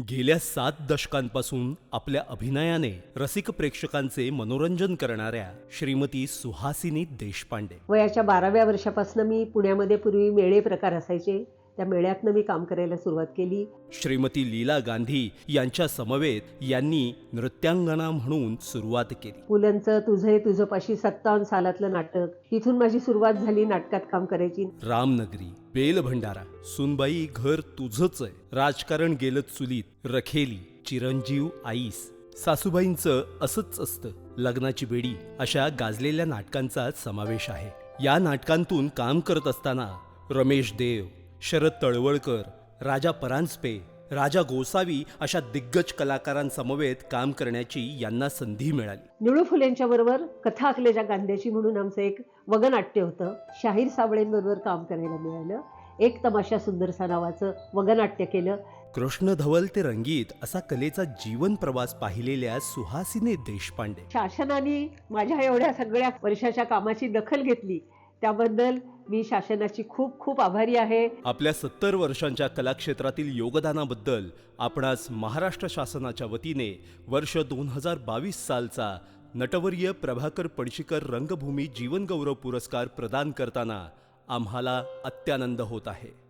गेल्या सात दशकांपासून आपल्या अभिनयाने रसिक प्रेक्षकांचे मनोरंजन करणाऱ्या श्रीमती सुहासिनी देशपांडे. वयाच्या बाराव्या वर्षापासून मी पुण्यामध्ये पूर्वी मेळे प्रकार असायचे. त्या मेळ्यातनं मी काम करायला सुरुवात केली. श्रीमती लीला गांधी यांच्या समवेत यांनी नृत्यांगना म्हणून सुरुवात केली. पुलंचं तुझे तुझं पाशी सत्तावन्न सालातलं नाटक तिथून माझी सुरुवात झाली नाटकात काम करायची. रामनगरी बेल भंडारा सुनबाई घर तुझंच आहे. राजकारण गेलं चुलीत रखेली चिरंजीव आईस. सासूबाईंचं असंच असतं लग्नाची बेडी अशा गाजलेल्या नाटकांचा समावेश आहे. या नाटकांतून काम करत असताना रमेश देव शरद तळवळकर राजा परांजपे राजा गोसावी अशा दिग्गज कलाकारांसमवेत काम करण्याची यांना संधी मिळाली. निळू फुलेंच्या बरोबर कथा अकलेच्या गांध्याची म्हणून आमचं एक वगनाट्य होतं. शाहीर साबळेंबरोबर काम करायला मिळालं. एक तमाशा सुंदरसा नावाचं वगनाट्य केलं. कृष्ण धवल ते रंगीत असा कलेचा जीवन प्रवास पाहिलेल्या सुहासिनी देशपांडे. शासनाने माझ्या एवढ्या सगळ्या वर्षाच्या कामाची दखल घेतली. त्याबद्दल मी शासनाची खूप खूप आभारी आहे. आपल्या सत्तर वर्षांच्या कलाक्षेत्रातील योगदानाबद्दल आपणास महाराष्ट्र शासनाच्या वतीने वर्ष दोन हजार बावीस सालचा नटवर्य प्रभाकर पडशीकर रंगभूमी जीवनगौरव पुरस्कार प्रदान करताना आम्हाला अत्यानंद होत आहे.